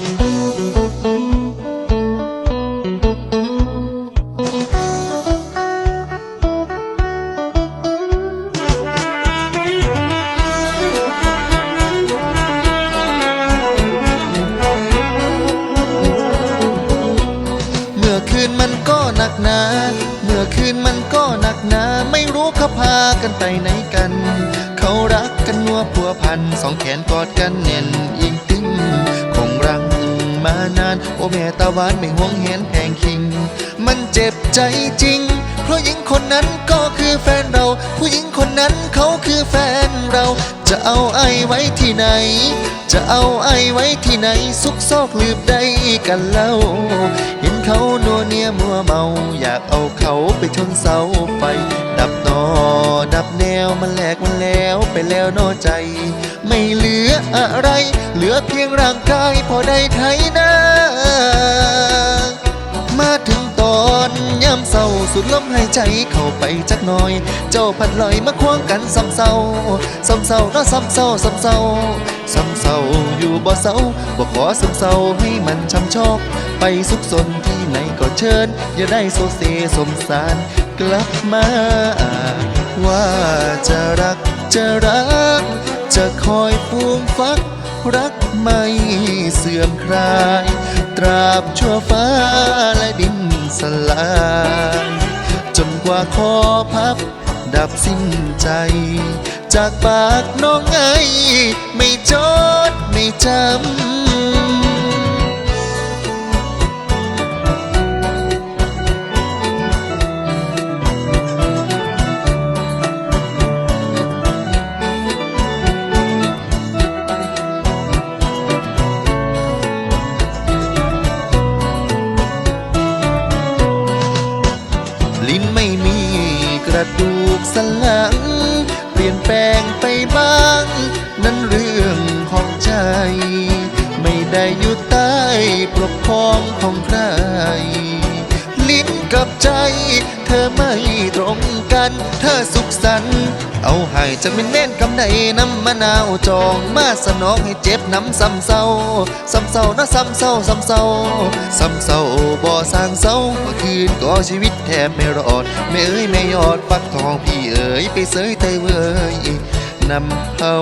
เมื่อคืนมันก็หนักหนา เมื่อคืนมันก็หนักหนา ไม่รู้เขาพากันไปไหนกัน เขารักกันนัวพัวพัน สองแขนกอดกันแน่นอิง โอแม่ตาหวานไม่ห่วงแหนแพงคิง มันเจ็บใจจริง เพราะหญิงคนนั้นก็คือแฟนเรา ผู้หญิงคนนั้นเขาคือแฟนเรา จะเอาไอ้ไว้ที่ไหน จะเอาไอ้ไว้ที่ไหนซุกซอกลืบได้กันเล่า เห็นเขานัวเนียมัวเมา อยากเอาเขาไปชนเสาไฟดับ ดับแนวมันแหลกมันแล้วไปแล้วนอใจ ไม่เหลืออะไร เหลือเพียงร่างกายพอได้ไทยนามา อนย่ำเศร้าสุดลมหายใจเข้าไปจักหน่อย เจ้าพัดลอยมาควงกันซ้ำเศร้าซ้ำเศร้าเนะซ้ำเศร้าซ้ำเศร้าซ้ำเศร้าอยู่บ่เศร้าบ่ขอซ้ำเศร้าให้มันช้ำชอกไปสุขสนที่ไหนก็เชิญ อย่าได้โซเซสมสารกลับมา ว่าจะรักจะรัก จะคอยฟูมฟัก รักไม่เสื่อมคลาย ตราบชั่วฟ้า สลายจนกว่าคอพับ ดับสิ้นใจ จากปากน้องไอไม่จดไม่จำ ไม่มีกระดูกสันหลัง เปลี่ยนแปลงไปบ้าง นั่นเรื่องของใจ ไม่ได้อยู่ใต้ปกครองของใคร ลิ้นกับใจเธอไม่ตรง กัน เธอสุขสันต์เอาให้จะเป็นเน่นคำใดน้ำมะนาวจองมาสนองให้เจ็บน้ำซ้ำเศร้าซ้ำเศร้านะซ้ำเศร้าซ้ำเศร้าซ้ำเศร้าบ่สร้างเศร้าเมื่อคืนก็ชีวิตแทบไม่รอดไม่เอ้ยไม่ยอดฟักทองพี่เอ๋ยไปเสยไตเว้ยนำเฮา